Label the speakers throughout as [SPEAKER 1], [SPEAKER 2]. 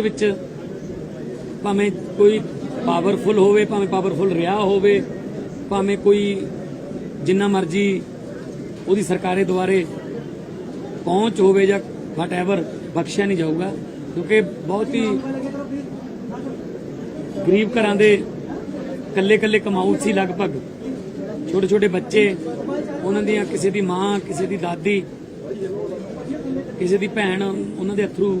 [SPEAKER 1] ਵਿੱਚ ਭਾਵੇਂ ਕੋਈ ਪਾਵਰਫੁਲ ਹੋਵੇ, ਭਾਵੇਂ ਪਾਵਰਫੁਲ ਰਿਹਾ ਹੋਵੇ, ਭਾਵੇਂ ਕੋਈ ਜਿੰਨਾ ਮਰਜ਼ੀ ਉਹਦੀ ਸਰਕਾਰੇ ਦੁਆਰੇ ਪਹੁੰਚ ਹੋਵੇ ਜਾਂ ਵਟਐਵਰ ਬਖਸ਼ਿਆ ਨਹੀਂ ਜਾਊਗਾ, ਕਿਉਂਕਿ ਬਹੁਤ ਹੀ ਗਰੀਬ ਘਰਾਂ ਦੇ ਕੱਲੇ ਕੱਲੇ ਕਮਾਊ ਸੀ ਲਗਭਗ। ਛੋਟੇ ਛੋਟੇ ਬੱਚੇ, ਉਹਨਾਂ ਦੀਆਂ ਕਿਸੇ ਦੀ ਮਾਂ, ਕਿਸੇ ਦੀ ਦਾਦੀ, ਕਿਸੇ ਦੀ ਭੈਣ, ਉਹਨਾਂ ਦੇ ਅਥਰੂ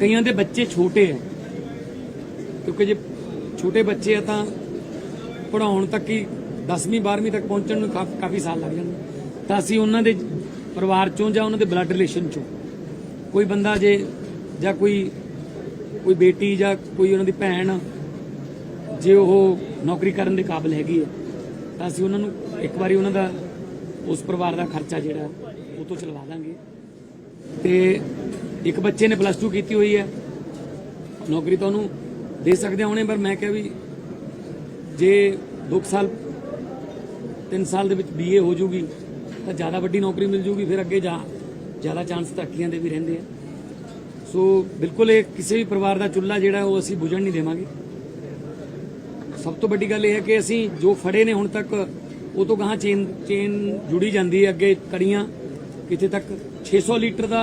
[SPEAKER 1] ਕਈਆਂ ਦੇ ਬੱਚੇ ਛੋਟੇ ਆ। ਕਿਉਂਕਿ ਜੇ ਛੋਟੇ ਬੱਚੇ ਆ ਤਾਂ ਪੜਾਉਣ ਤੱਕ ਹੀ 10ਵੀਂ 12ਵੀਂ ਤੱਕ ਪਹੁੰਚਣ ਨੂੰ ਕਾ- ਕਾਫੀ ਸਾਲ ਲੱਗ ਜਾਂਦੇ। ਤਾਂ ਅਸੀਂ ਉਹਨਾਂ ਦੇ ਪਰਿਵਾਰ ਚੋਂ ਜਾਂ ਉਹਨਾਂ ਦੇ ਬਲੱਡ ਰਿਲੇਸ਼ਨ ਚੋਂ ਕੋਈ ਬੰਦਾ ਜੇ ਜਾਂ ਕੋਈ ਕੋਈ ਬੇਟੀ ਜਾਂ ਕੋਈ ਉਹਨਾਂ ਦੀ ਭੈਣ ਜੇ ਉਹ ਨੌਕਰੀ ਕਰਨ ਦੇ ਕਾਬਿਲ ਹੈਗੀ ਹੈ ਤਾਂ ਅਸੀਂ ਉਹਨਾਂ ਨੂੰ ਇੱਕ ਵਾਰੀ ਉਹਨਾਂ ਦਾ, ਉਸ ਪਰਿਵਾਰ ਦਾ ਖਰਚਾ ਜਿਹੜਾ ਉਹ ਤੋਂ ਚਲਵਾ ਦਾਂਗੇ। ਤੇ ਇੱਕ ਬੱਚੇ ਨੇ ਪਲੱਸ 2 ਕੀਤੀ ਹੋਈ ਹੈ। ਨੌਕਰੀ ਤਾਂ ਉਹਨੂੰ ਦੇ ਸਕਦੇ ਹੁਣੇ, ਪਰ ਮੈਂ ਕਿਹਾ ਵੀ ਜੇ 2 ਸਾਲ 3 ਸਾਲ ਦੇ ਵਿੱਚ ਬੀਏ ਹੋ ਜੂਗੀ, ਤਾਂ ਜ਼ਿਆਦਾ ਵੱਡੀ ਨੌਕਰੀ ਮਿਲ ਜੂਗੀ, ਫਿਰ ਅੱਗੇ ਜਾ, ਜ਼ਿਆਦਾ ਚਾਂਸ ਤਰੱਕੀਆਂ ਦੇ ਵੀ ਰਹਿੰਦੇ ਆ। ਸੋ ਬਿਲਕੁਲ ਇਹ ਕਿਸੇ ਵੀ ਪਰਿਵਾਰ ਦਾ ਚੁੱਲ੍ਹਾ ਜਿਹੜਾ, ਉਹ ਅਸੀਂ ਬੁਝਣ ਨਹੀਂ ਦੇਵਾਂਗੇ। ਸਭ ਤੋਂ ਵੱਡੀ ਗੱਲ ਇਹ ਹੈ ਕਿ ਅਸੀਂ ਜੋ ਫੜੇ ਨੇ ਹੁਣ ਤੱਕ, ਉਹ ਤੋਂ ਗਾਹਾਂ ਚੇਨ ਚੇਨ ਜੁੜੀ ਜਾਂਦੀ ਹੈ ਅੱਗੇ ਕੜੀਆਂ। ਕਿਤੇ ਤੱਕ? 600 ਲੀਟਰ ਦਾ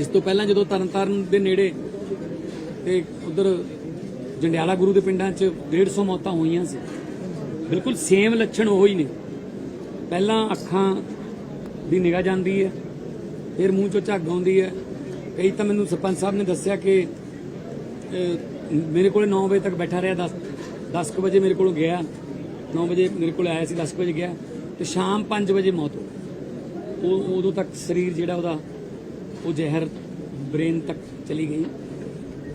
[SPEAKER 1] ਇਸ ਤੋਂ ਪਹਿਲਾਂ ਜਦੋਂ ਤਰਨਤਾਰਨ ਦੇ ਨੇੜੇ ਤੇ ਉਧਰ ਜੰਡਿਆਲਾ ਗੁਰੂ ਦੇ ਪਿੰਡਾਂ 'ਚ 150 ਮੌਤਾਂ ਹੋਈਆਂ ਸੀ, ਬਿਲਕੁਲ ਸੇਮ ਲੱਛਣ ਉਹ ਹੀ ਨੇ। ਪਹਿਲਾਂ ਅੱਖਾਂ ਦੀ ਨਿਗਾਹ ਜਾਂਦੀ ਹੈ, ਫਿਰ ਮੂੰਹ 'ਚੋਂ ਝੱਗ ਆਉਂਦੀ ਹੈ। ਕਈ ਤਾਂ ਮੈਨੂੰ ਸਰਪੰਚ ਸਾਹਿਬ ਨੇ ਦੱਸਿਆ ਕਿ ਮੇਰੇ ਕੋਲੇ 9 ਵਜੇ ਤੱਕ ਬੈਠਾ ਰਿਹਾ 10 10 ਕੁ ਵਜੇ ਮੇਰੇ ਕੋਲ ਗਿਆ। 9 ਵਜੇ ਮੇਰੇ ਕੋਲ ਆਇਆ ਸੀ 10 ਕੁ ਵਜੇ ਗਿਆ। ਤੇ ਸ਼ਾਮ 5 ਵਜੇ ਮੌਤ ਹੋ ਉਹ, ਉਦੋਂ ਤੱਕ ਸਰੀਰ ਜਿਹੜਾ ਉਹਦਾ ਉਹ ਜ਼ਹਿਰ ਬ੍ਰੇਨ ਤੱਕ ਚਲੀ ਗਈ।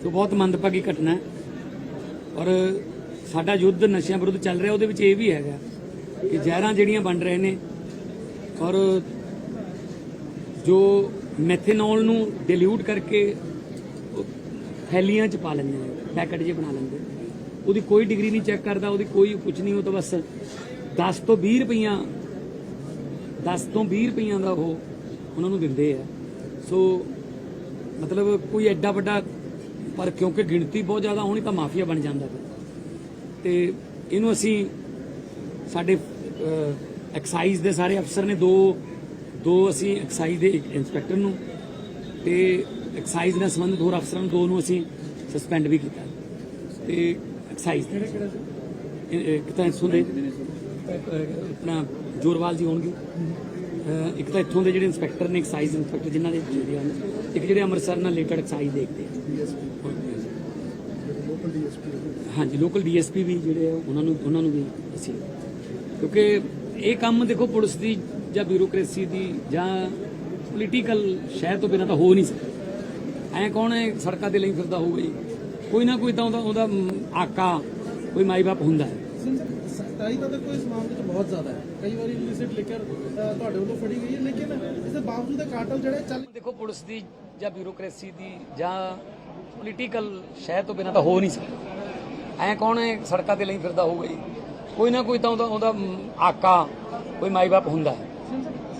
[SPEAKER 1] ਸੋ ਬਹੁਤ ਮੰਦਭਾਗੀ ਘਟਨਾ ਹੈ। ਔਰ ਸਾਡਾ ਯੁੱਧ ਨਸ਼ਿਆਂ ਵਿਰੁੱਧ ਚੱਲ ਰਿਹਾ, ਉਹਦੇ ਵਿੱਚ ਇਹ ਵੀ ਹੈਗਾ ਕਿ ਜ਼ਹਿਰਾਂ ਜਿਹੜੀਆਂ ਬਣ ਰਹੇ ਨੇ ਔਰ ਜੋ ਮੈਥੇਨੋਲ ਨੂੰ ਡਿਲੂਟ ਕਰਕੇ ਉਹ ਥੈਲੀਆਂ ਚ ਪਾ ਲੈਂਦੇ ਨੇ, ਪੈਕਟ ਜੇ ਬਣਾ ਲੈਂਦੇ ਉਹਦੀ ਕੋਈ ਡਿਗਰੀ ਨਹੀਂ ਚੈੱਕ ਕਰਦਾ, ਉਹਦੀ ਕੋਈ ਕੁਝ ਨਹੀਂ, ਉਹ ਤਾਂ ਬਸ 10 ਤੋਂ 20 ਰੁਪਈਆ 10 ਤੋਂ 20 ਰੁਪਈਆਂ ਦਾ ਉਹ ਉਹਨਾਂ ਨੂੰ ਦਿੰਦੇ ਆ। ਸੋ ਮਤਲਬ ਕੋਈ ਐਡਾ ਵੱਡਾ ਪਰ ਕਿਉਂਕਿ ਗਿਣਤੀ ਬਹੁਤ ਜ਼ਿਆਦਾ ਹੋਣੀ ਤਾਂ ਮਾਫੀਆ ਬਣ ਜਾਂਦਾ ਤੇ ਇਹਨੂੰ ਅਸੀਂ ਸਾਡੇ ਐਕਸਾਈਜ਼ ਦੇ ਸਾਰੇ ਅਫਸਰ ਨੇ ਦੋ ਦੋ ਅਸੀਂ ਐਕਸਾਈਜ਼ ਦੇ ਇੰਸਪੈਕਟਰ ਨੂੰ ਤੇ ਐਕਸਾਈਜ਼ ਨਾਲ ਸੰਬੰਧਿਤ ਹੋਰ ਅਫਸਰਾਂ ਨੂੰ ਦੋ ਨੂੰ ਅਸੀਂ ਸਸਪੈਂਡ ਵੀ ਕੀਤਾ। ਤੇ ਐਕਸਾਈਜ਼ ਦੇ ਇਹ- ਇਹ ਇੱਕ ਤਾਂ ਇੱਥੋਂ ਦੇ ਅਹ, ਆਪਣਾ ਜੋਰਵਾਲ ਜੀ ਹੋਣਗੇ। ਇੱਕ ਤਾਂ ਇੱਥੋਂ ਦੇ ਜਿਹੜੇ ਇੰਸਪੈਕਟਰ ਨੇ ਐਕਸਾਈਜ਼ ਇੰਸਪੈਕਟਰ ਜਿਨ੍ਹਾਂ ਦੇ ਜਿਹੜੇ ਹਨ ਇੱਕ ਜਿਹੜੇ ਅੰਮ੍ਰਿਤਸਰ ਨਾਲ ਰਿਲੇਟਡ ਐਕਸਾਈਜ਼ ਦੇਖਦੇ ਆ। ਹਾਂਜੀ ਲੋਕਲ ਡੀਐਸਪੀ ਵੀ ਜਿਹੜੇ ਆ, ਉਹਨਾਂ ਨੂੰ ਉਹਨਾਂ ਨੂੰ ਵੀ ਅਸੀਂ ਕਿਉਂਕਿ ਇਹ ਕੰਮ ਦੇਖੋ ਪੁਲਿਸ ਦੀ ਜਾਂ ਬਿਊਰੋਕ੍ਰੇਸੀ ਦੀ ਜਾਂ ਪੋਲੀਟੀਕਲ ਸ਼ਹਿਰ ਤੋਂ ਬਿਨਾਂ ਤਾਂ ਹੋ ਨਹੀਂ ਸਕਦਾ। ਐ ਕੌਣ ਹੈ, ਸੜਕਾਂ ਦੇ ਲਈ ਫਿਰਦਾ ਹੋਊਗਾ ਜੀ ਕੋਈ ਨਾ ਕੋਈ ਤਾਂ ਉਹਦਾ ਉਹਦਾ ਆਕਾ, ਕੋਈ ਮਾਈ ਬਾਪ ਹੁੰਦਾ ਹੈ।
[SPEAKER 2] ਸਖਤਾਈ ਤਾਂ ਦੇਖੋ ਇਸ ਮਾਮਲੇ 'ਚ ਬਹੁਤ ਜ਼ਿਆਦਾ ਹੈ। ਕਈ ਵਾਰੀ ਇਲਿਸਿਟ ਲਿਕਰ ਤੁਹਾਡੇ ਵੱਲੋਂ ਫੜੀ ਗਈ ਹੈ ਲੇਕਿਨ ਇਸ ਦੇ ਬਾਵਜੂਦ ਇਹ ਕਾਰਟਲ ਜਿਹੜੇ ਚੱਲ
[SPEAKER 1] ਦੇਖੋ ਪੁਲਿਸ ਦੀ ਜਾਂ ਬਿਊਰੋਕ੍ਰੇਸੀ ਦੀ ਜਾਂ ਪੋਲੀਟੀਕਲ ਸ਼ਹਿ ਤੋਂ ਬਿਨਾਂ ਤਾਂ ਹੋ ਨਹੀਂ ਸਕਦਾ। ਐ ਕੌਣ ਹੈ ਸੜਕਾਂ ਤੇ ਲਈ ਫਿਰਦਾ ਹੋਊਗਾ ਜੀ? ਕੋਈ ਨਾ ਕੋਈ ਤਾਂ ਉਹਦਾ ਉਹਦਾ ਆਕਾ ਕੋਈ ਮਾਈ ਬਾਪ ਹੁੰਦਾ ਹੈ।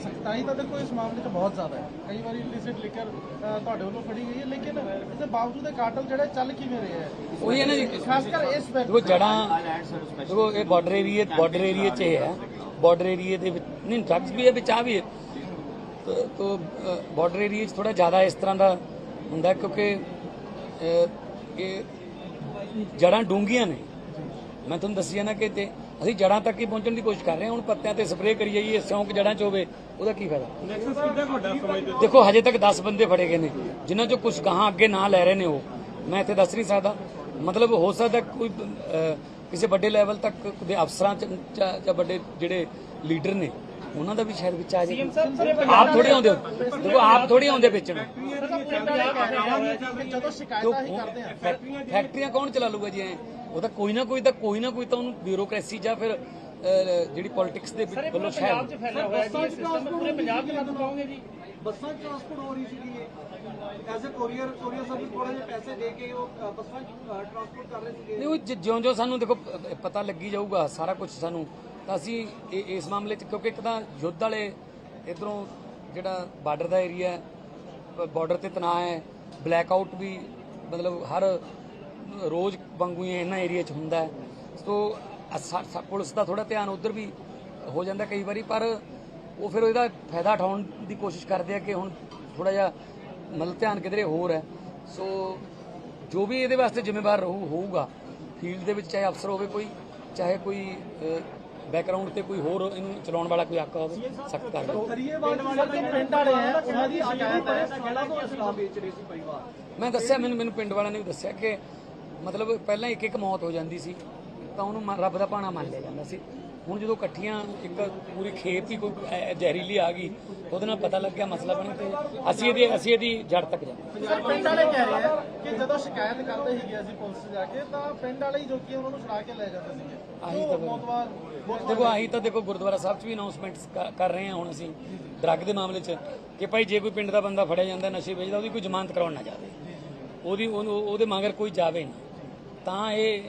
[SPEAKER 2] ਸਖਤਾਈ ਤਾਂ ਦੇਖੋ ਇਸ ਮਾਮਲੇ 'ਚ ਬਹੁਤ ਜ਼ਿਆਦਾ ਹੈ। ਕਈ ਵਾਰੀ ਇਲਿਸਿਟ ਲਿਕਰ ਤੁਹਾਡੇ ਵੱਲੋਂ ਫੜੀ ਗਈ ਹੈ ਲੇਕਿਨ ਇਸ ਦੇ ਬਾਵਜੂਦ ਇਹ ਕਾਰਟਲ ਜਿਹੜੇ ਚੱਲ ਕਿਵੇਂ ਰਹੇ ਹੈ?
[SPEAKER 1] ਉਹੀ ਹੈ ਨਾ ਜੀ।
[SPEAKER 2] ਖਾਸ ਕਰ ਇਸ
[SPEAKER 1] ਦੇਖੋ ਜੜਾਂ ਦੇਖੋ ਇਹ ਬਾਰਡਰ ਏਰੀਆ ਬਾਰਡਰ ਏਰੀਆ 'ਚ ਇਹ ਹੈ। ਬਾਰਡਰ ਏਰੀਆ ਦੇ ਵਿੱਚ ਨਹੀਂ ਡਰੱਗਸ ਵੀ ਹੈ ਵਿੱਚ ਆ ਵੀ ਹੈ। ਤੋ- ਬਾਰਡਰ ਏਰੀਆ 'ਚ ਥੋੜਾ ਜ਼ਿਆਦਾ ਇਸ ਤਰ੍ਹਾਂ ਦਾ ਹੁੰਦਾ ਕਿਉਂਕਿ ਇਹ ਜੜਾਂ ਡੂੰਘੀਆਂ ਨੇ। ਮੈਂ ਤੁਹਾਨੂੰ ਦੱਸਿਆ ਨਾ ਕਿ ਤੇ ਅਸੀਂ ਜੜਾਂ ਤੱਕ ਹੀ ਪਹੁੰਚਣ ਦੀ ਕੋਸ਼ਿਸ਼ ਕਰ ਰਹੇ ਹਾਂ ਹੁਣ ਪੱਤਿਆਂ ਤੇ ਸਪਰੇਅ ਕਰੀ ਜਾਈਏ ਸਿਉਂਕ ਜੜਾਂ 'ਚ ਹੋਵੇ ਉਹਦਾ ਕੀ ਫਾਇਦਾ? ਦੇਖੋ ਹਜੇ ਤੱਕ 10 ਬੰਦੇ ਫੜੇ ਗਏ ਨੇ ਜਿਨ੍ਹਾਂ ਚੋਂ ਕੁਝ ਗਾਹਾਂ ਅੱਗੇ ਨਾਂ ਲੈ ਰਹੇ ਨੇ ਉਹ। ਮੈਂ ਇੱਥੇ ਦੱਸ ਨਹੀਂ ਸਕਦਾ। ਮਤਲਬ ਹੋ ਸਕਦਾ ਕੋਈ ਕਿਸੇ ਵੱਡੇ ਲੈਵਲ ਤੱਕ ਦੇ ਅਫਸਰਾਂ ਚ ਜਾਂ ਜਾਂ ਵੱਡੇ ਜਿਹੜੇ ਲੀਡਰ ਨੇ ਉਹਨਾਂ ਦਾ ਵੀ ਸ਼ਾਇਦ ਵਿੱਚ ਆ ਜਾਏ। ਆਪ ਥੋੜੀ ਆਉਂਦੇ ਹੋ। ਦੇਖੋ ਆਪ ਥੋੜੀ ਆਉਂਦੇ ਵਿੱਚ। ਨੂੰ
[SPEAKER 2] ਜਦੋਂ ਸ਼ਿਕਾਇਤਾਂ ਹੀ ਕਰਦੇ ਆ।
[SPEAKER 1] ਫੈਕਟਰੀਆਂ ਕੌਣ ਚਲਾ ਲੂਗਾ ਜੀ ਐ? ਉਹ ਤਾਂ ਕੋਈ ਨਾ ਕੋਈ ਤਾਂ ਕੋਈ ਨਾ ਕੋਈ ਤਾਂ ਉਹਨੂੰ ਬਿਊਰੋਕ੍ਰੇਸੀ ਜਾਂ ਫਿਰ ਅਹ, ਜਿਹੜੀ ਪੋਲਿਟਿਕਸ ਦੇ ਵਿੱਚ ਵੱਲੋਂ ਸ਼ਾਇਦ।
[SPEAKER 3] ਫੈਲਿਆ ਹੋਇਆ ਜੀ ਇਹ ਸਿਸਟਮ ਪੂਰੇ ਪੰਜਾਬ 'ਚ ਲਾਗੂ ਪਾਉਂਗੇ ਜੀ।
[SPEAKER 4] ਬੱਸਾਂ 'ਚ ਟਰਾਂਸਪੋਰਟ ਹੋ ਰਹੀ ਸੀਗੀ as uh courier courier service ਥੋੜੇ ਜਿਹੇ ਪੈਸੇ ਦੇ ਕੇ ਉਹ ਬੱਸਾਂ ਟਰਾਂਸਪੋਰਟ ਕਰ ਰਹੇ ਸੀਗੇ।
[SPEAKER 1] ਨਹੀਂ, ਉਹ ਜਿਉਂ-ਜਿਉਂ ਸਾਨੂੰ ਦੇਖੋ ਪਤਾ ਲੱਗੀ ਜਾਊਗਾ ਸਾਰਾ ਕੁਝ ਸਾਨੂੰ, ਤਾਂ ਅਸੀਂ ਇਸ ਮਾਮਲੇ 'ਚ ਕਿਉਂਕਿ ਇੱਕ ਤਾਂ ਯੁੱਧ ਵਾਲੇ ਇਧਰੋਂ ਜਿਹੜਾ ਬਾਰਡਰ ਦਾ ਏਰੀਆ ਬਾਰਡਰ ਤੇ ਤਣਾਅ ਹੈ ਬਲੈਕ ਆਊਟ ਵੀ ਮਤਲਬ ਹਰ ਰੋਜ਼ ਵਾਂਗੂ ਹੀ ਇਹਨਾਂ ਏਰੀਆ 'ਚ ਹੁੰਦਾ ਹੈ। ਸੋ ਪੁਲਿਸ ਦਾ ਥੋੜਾ ਧਿਆਨ ਉਧਰ ਵੀ ਹੋ ਜਾਂਦਾ ਕਈ ਵਾਰੀ, ਪਰ ਉਹ ਫਿਰ ਉਹਦਾ ਫਾਇਦਾ ਉਠਾਉਣ ਦੀ ਕੋਸ਼ਿਸ਼ ਕਰਦੇ ਆ ਕਿ ਹੁਣ ਥੋੜਾ ਜਿਹਾ ਮਤਲਬ ਧਿਆਨ ਕਿਧਰੇ ਹੋਰ ਹੈ। ਸੋ ਜੋ ਵੀ ਇਹਦੇ ਵਾਸਤੇ ਜ਼ਿੰਮੇਵਾਰ ਰਹੂ ਹੋਊਗਾ। ਫੀਲਡ ਦੇ ਵਿੱਚ ਚਾਹੇ ਅਫਸਰ ਹੋਵੇ ਕੋਈ ਚਾਹੇ ਕੋਈ ਬੈਕਗ੍ਰਾਉਂਡ ਤੇ ਕੋਈ ਹੋਰ ਇਹਨੂੰ ਚਲਾਉਣ ਵਾਲਾ ਕੋਈ ਆਕਾ ਹੋਵੇ ਸਖਤ ਕਰ
[SPEAKER 2] ਦੀ
[SPEAKER 1] ਮੈਂ ਦੱਸਿਆ ਮੈਨੂੰ ਮੈਨੂੰ ਪਿੰਡ ਵਾਲਿਆਂ ਨੇ ਵੀ ਦੱਸਿਆ ਕਿ ਮਤਲਬ ਪਹਿਲਾਂ ਇੱਕ ਇੱਕ ਮੌਤ ਹੋ ਜਾਂਦੀ ਸੀ ਤਾਂ ਉਹਨੂੰ ਰੱਬ ਦਾ ਭਾਣਾ ਮੰਨ ਲਿਆ ਜਾਂਦਾ ਸੀ। ਹੁਣ ਜਦੋਂ ਇਕੱਠੀਆਂ ਇੱਕ ਪੂਰੀ ਖੇਪ ਹੀ ਕੋਈ ਐ- ਜ਼ਹਿਰੀਲੀ ਆ ਗਈ ਉਹਦੇ ਨਾਲ ਪਤਾ ਲੱਗਿਆ ਮਸਲਾ ਬਣੇ ਤੇ ਅਸੀਂ ਇਹਦੀ ਅਸੀਂ ਇਹਦੀ ਜੜ ਤੱਕ
[SPEAKER 2] ਸਰ ਪਿੰਡ ਵਾਲੇ ਕਹਿ ਰਹੇ ਆ ਕਿ ਜਦੋਂ ਸ਼ਿਕਾਇਤ ਕਰਦੇ ਸੀਗੇ ਅਸੀਂ ਪੁਲਿਸ 'ਚ ਜਾ ਕੇ ਤਾਂ ਪਿੰਡ ਵਾਲੇ ਹੀ ਜੋ ਕਿ ਉਹਨਾਂ ਨੂੰ ਛੁਡਾ ਕੇ ਲੈ ਜਾਂਦੇ ਸੀਗੇ।
[SPEAKER 1] ਆਹੀ ਤਾਂ
[SPEAKER 2] ਮੋਤਵਾਰ
[SPEAKER 1] ਦੇਖੋ ਆਹੀ ਤਾਂ ਦੇਖੋ ਗੁਰਦੁਆਰਾ ਸਾਹਿਬ 'ਚ ਵੀ ਅਨਾਉਂਸਮੈਂਟਸ ਕਰ ਰਹੇ ਹਾਂ ਹੁਣ ਅਸੀਂ ਡਰੱਗ ਦੇ ਮਾਮਲੇ 'ਚ ਕਿ ਭਾਈ ਜੇ ਕੋਈ ਪਿੰਡ ਦਾ ਬੰਦਾ ਫੜਿਆ ਜਾਂਦਾ ਨਸ਼ੇ ਵੇਚਦਾ ਉਹਦੀ ਕੋਈ ਜ਼ਮਾਨਤ ਕਰਾਉਣ ਨਾ ਜਾਵੇ। ਉਹਦੀ ਉਹਨੂੰ- ਉਹਦੇ ਮਗਰ ਕੋਈ ਜਾਵੇ ਨਾ। ਤਾਂ ਇਹ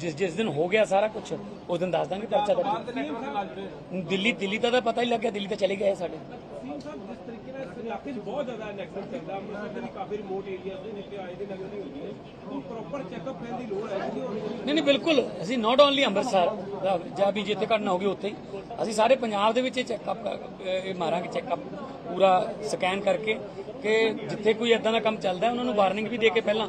[SPEAKER 1] ਜਿਸ ਜਿਸ ਦਿਨ ਹੋ ਗਿਆ ਸਾਰਾ ਕੁਝ ਉਸ ਦਿਨ ਦੱਸ ਦਾਂਗੇ ਪਰਚਾ ਦਰਜ। ਦਿੱਲੀ ਦਿੱਲੀ ਦਾ ਤਾਂ ਪਤਾ ਹੀ ਲੱਗਿਆ ਦਿੱਲੀ ਤਾਂ ਚਲੇ ਗਏ ਸਾਡੇ।
[SPEAKER 5] ਸੀਐਮ ਸਾਹਿਬ ਜਿਸ ਤਰੀਕੇ ਨਾਲ ਇਸ ਇਲਾਕੇ 'ਚ ਬਹੁਤ ਜ਼ਿਆਦਾ ਨੈਕਸਸ ਚੱਲਦਾ ਅੰਮ੍ਰਿਤਸਰ ਦੇ ਵੀ ਕਾਫੀ ਰਿਮੋਟ ਏਰੀਆ ਦੇ ਜਿੱਥੇ ਆਏ ਦੇ ਨਗਰ ਦੀ ਹੁੰਦੀ ਹੈ ਉਹ ਪ੍ਰੋਪਰ ਚੈੱਕਅਪ ਕਰਨ ਦੀ ਲੋੜ ਹੈ ਜੀ ਔਰ
[SPEAKER 1] ਨਹੀਂ ਨਹੀਂ ਬਿਲਕੁਲ। ਅਸੀਂ ਨਾਟ ਓਨਲੀ ਅੰਮ੍ਰਿਤਸਰ ਜਾਂ ਵੀ ਜਿੱਥੇ ਘਟਨਾ ਹੋ ਗਈ ਉੱਥੇ ਹੀ ਅਸੀਂ ਸਾਰੇ ਪੰਜਾਬ ਦੇ ਵਿੱਚ ਇਹ ਚੈੱਕਅਪ ਇਹ ਮਾਰਾਂਗੇ ਚੈੱਕਅਪ ਪੂਰਾ ਸਕੈਨ ਕਰਕੇ ਕਿ ਜਿੱਥੇ ਕੋਈ ਇਦਾਂ ਦਾ ਕੰਮ ਚੱਲਦਾ ਉਹਨਾਂ ਨੂੰ ਵਾਰਨਿੰਗ ਵੀ ਦੇ ਕੇ ਪਹਿਲਾਂ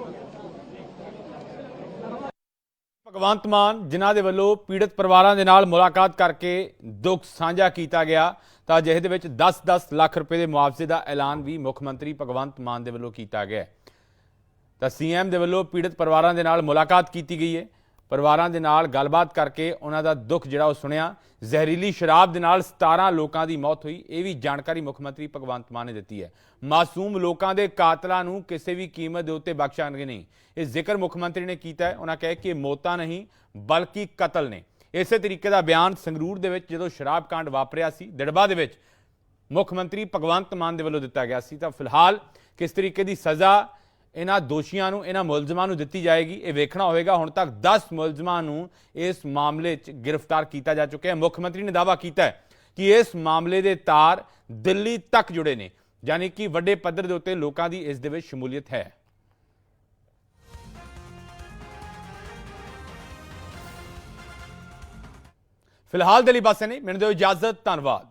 [SPEAKER 6] ਭਗਵੰਤ ਮਾਨ, ਜਿਨ੍ਹਾਂ ਦੇ ਵੱਲੋਂ ਪੀੜਤ ਪਰਿਵਾਰਾਂ ਦੇ ਨਾਲ ਮੁਲਾਕਾਤ ਕਰਕੇ ਦੁੱਖ ਸਾਂਝਾ ਕੀਤਾ ਗਿਆ, ਤਾਂ ਅਜਿਹੇ ਦੇ ਵਿੱਚ 10-10 ਲੱਖ ਰੁਪਏ ਦੇ ਮੁਆਵਜ਼ੇ ਦਾ ਐਲਾਨ ਵੀ ਮੁੱਖ ਮੰਤਰੀ ਭਗਵੰਤ ਮਾਨ ਦੇ ਵੱਲੋਂ ਕੀਤਾ ਗਿਆ ਹੈ। ਤਾਂ ਸੀਐਮ ਦੇ ਵੱਲੋਂ ਪੀੜਤ ਪਰਿਵਾਰਾਂ ਦੇ ਨਾਲ ਮੁਲਾਕਾਤ ਕੀਤੀ ਗਈ ਹੈ ਪਰਿਵਾਰਾਂ ਦੇ ਨਾਲ ਗੱਲਬਾਤ ਕਰਕੇ ਉਹਨਾਂ ਦਾ ਦੁੱਖ ਜਿਹੜਾ ਉਹ ਸੁਣਿਆ। ਜ਼ਹਿਰੀਲੀ ਸ਼ਰਾਬ ਦੇ ਨਾਲ 17 ਲੋਕਾਂ ਦੀ ਮੌਤ ਹੋਈ, ਇਹ ਵੀ ਜਾਣਕਾਰੀ ਮੁੱਖ ਮੰਤਰੀ ਭਗਵੰਤ ਮਾਨ ਨੇ ਦਿੱਤੀ ਹੈ। ਮਾਸੂਮ ਲੋਕਾਂ ਦੇ ਕਾਤਲਾਂ ਨੂੰ ਕਿਸੇ ਵੀ ਕੀਮਤ ਦੇ ਉੱਤੇ ਬਖਸ਼ਾਂਗੇ ਨਹੀਂ। ਇਹ ਜ਼ਿਕਰ ਮੁੱਖ ਮੰਤਰੀ ਨੇ ਕੀਤਾ ਹੈ। ਉਹਨਾਂ ਕਹੇ ਕਿ ਮੌਤਾਂ ਨਹੀਂ, ਬਲਕਿ ਕਤਲ ਨੇ। ਇਸੇ ਤਰੀਕੇ ਦਾ ਬਿਆਨ ਸੰਗਰੂਰ ਦੇ ਵਿੱਚ ਜਦੋਂ ਸ਼ਰਾਬ ਕਾਂਡ ਵਾਪਰਿਆ ਸੀ, ਦਿੜਬਾ ਦੇ ਵਿੱਚ ਮੁੱਖ ਮੰਤਰੀ ਭਗਵੰਤ ਮਾਨ ਦੇ ਵੱਲੋਂ ਦਿੱਤਾ ਗਿਆ ਸੀ। ਤਾਂ ਫਿਲਹਾਲ ਕਿਸ ਤਰੀਕੇ ਦੀ ਸਜ਼ਾ ਇਹਨਾਂ ਦੋਸ਼ੀਆਂ ਨੂੰ, ਇਹਨਾਂ ਮੁਲਜ਼ਮਾਂ ਨੂੰ ਦਿੱਤੀ ਜਾਏਗੀ। ਇਹ ਵੇਖਣਾ ਹੋਵੇਗਾ, ਹੁਣ ਤੱਕ 10 ਮੁਲਜ਼ਮਾਂ ਨੂੰ ਇਸ ਮਾਮਲੇ 'ਚ ਗ੍ਰਿਫਤਾਰ ਕੀਤਾ ਜਾ ਚੁੱਕਿਆ ਹੈ। ਮੁੱਖ ਮੰਤਰੀ ਨੇ ਦਾਅਵਾ ਕੀਤਾ ਹੈ ਕਿ ਇਸ ਮਾਮਲੇ ਦੇ ਤਾਰ ਦਿੱਲੀ ਤੱਕ ਜੁੜੇ ਨੇ, ਯਾਨੀ ਕਿ ਵੱਡੇ ਪੱਧਰ ਦੇ ਉੱਤੇ ਲੋਕਾਂ ਦੀ ਇਸ ਦੇ ਵਿੱਚ ਸ਼ਮੂਲੀਅਤ ਹੈ। ਫਿਲਹਾਲ ਦੇ ਲਈ ਬਸ ਨਹੀਂ ਮੈਨੂੰ ਦਿਓ ਇਜਾਜ਼ਤ, ਧੰਨਵਾਦ।